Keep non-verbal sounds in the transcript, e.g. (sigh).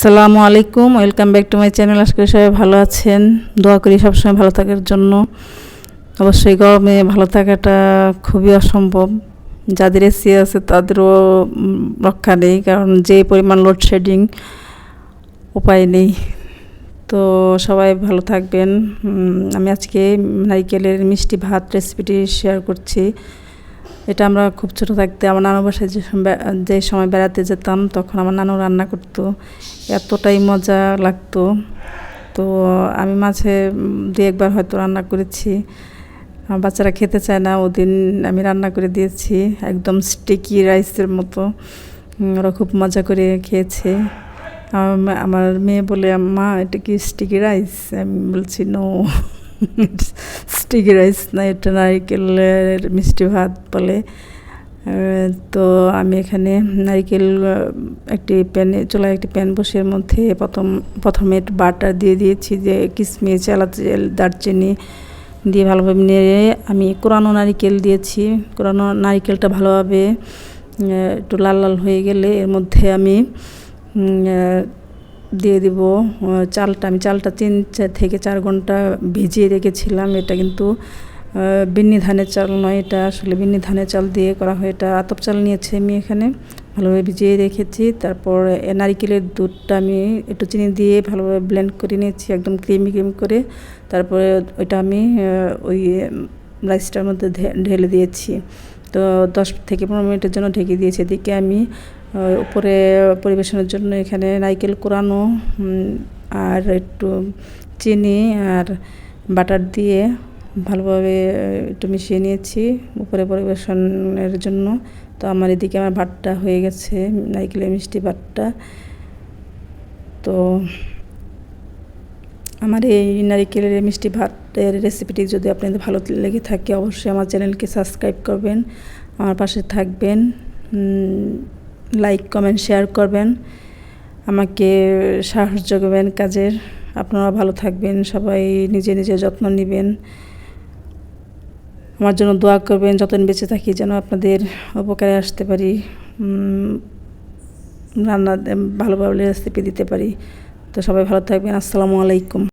আসসালামু আলাইকুম, welcome back to my channel. আজকে সবাই ভালো আছেন। দোয়া করি সবসময় ভালো থাকার জন্য। অবশ্যই গরমে ভালো থাকাটা খুবই অসম্ভব। যাদের এসি আছে তাদেরও রক্ষা নেই, কারণ যে পরিমাণ লোডশেডিং উপায় নেই। তো সবাই ভালো থাকবেন। আমি আজকে নারিকেলের মিষ্টি ভাত রেসিপিটি শেয়ার করছি। এটা আমরা খুব ছোটো থাকতে আমার নানু বাসায় যে যে সময় বেড়াতে যেতাম, তখন আমার নানু রান্না করতো। এতটাই মজা লাগতো। তো আমি মাঝে দু একবার হয়তো রান্না করেছি। আমার বাচ্চারা খেতে চায় না, ওদিন আমি রান্না করে দিয়েছি, একদম স্টিকি রাইসের মতো। ওরা খুব মজা করে খেয়েছে। আমার মেয়ে বলে, মা, এটা কি স্টিকি রাইস আমি বলছি নো (laughs) স্টিকি রাইস না এটা নারিকেলের মিষ্টি ভাত বলে। তো আমি এখানে নারিকেল একটি প্যানে, চুলায় একটি প্যান বসে এর মধ্যে প্রথম, প্রথমে বাটার দিয়ে দিয়েছি যে কিশমিশ এলাচ দারচিনি দিয়ে ভালোভাবে নেড়ে আমি কোরানো নারিকেল দিয়েছি। কোরানো নারিকেলটা ভালোভাবে একটু লাল লাল হয়ে গেলে এর মধ্যে আমি দিয়ে দিব চালটা, আমি চালটা তিন থেকে চার ঘণ্টা ভিজিয়ে রেখেছিলাম। এটা কিন্তু বিন্নি ধানের চাল নয়, এটা আসলে বিন্নি ধানের চাল দিয়ে করা হয়। এটা আতপ চাল নিয়েছি আমি এখানে, ভালোভাবে ভিজিয়ে রেখেছি। তারপর নারিকেলের দুধটা আমি একটু চিনি দিয়ে ভালোভাবে ব্লেন্ড করে নিয়েছি, একদম ক্রিমি ক্রিম করে। তারপরে ওইটা আমি ওই রাইসটার মধ্যে ঢেলে দিয়েছি। তো দশ থেকে পনেরো মিনিটের জন্য ঢেকে দিয়েছি। এদিকে আমি উপরে পরিবেশনের জন্য এখানে নারকেল কোরানো আর একটু চিনি আর বাটার দিয়ে ভালোভাবে একটু মিশিয়ে নিয়েছি উপরে পরিবেশনের জন্য। তো আমার এদিকে আমার ভাতটা হয়ে গেছে নাইকেলের মিষ্টি ভাতটা। তো আমার এই নারিকেলের মিষ্টি ভাতের রেসিপিটি যদি আপনাদের ভালো লেগে থাকে, অবশ্যই আমার চ্যানেলকে সাবস্ক্রাইব করবেন, আমার পাশে থাকবেন লাইক কমেন্ট শেয়ার করবেন, আমাকে সাহস যোগাবেন কাজের। আপনারা ভালো থাকবেন, সবাই নিজে নিজে যত্ন নেবেন। আমার জন্য দোয়া করবেন, যতদিন বেঁচে থাকি যেন আপনাদের উপকারে আসতে পারি রান্না, ভালোভাবে রেসিপি দিতে পারি। তো সবাই ভালো থাকবেন, আসসালামু আলাইকুম।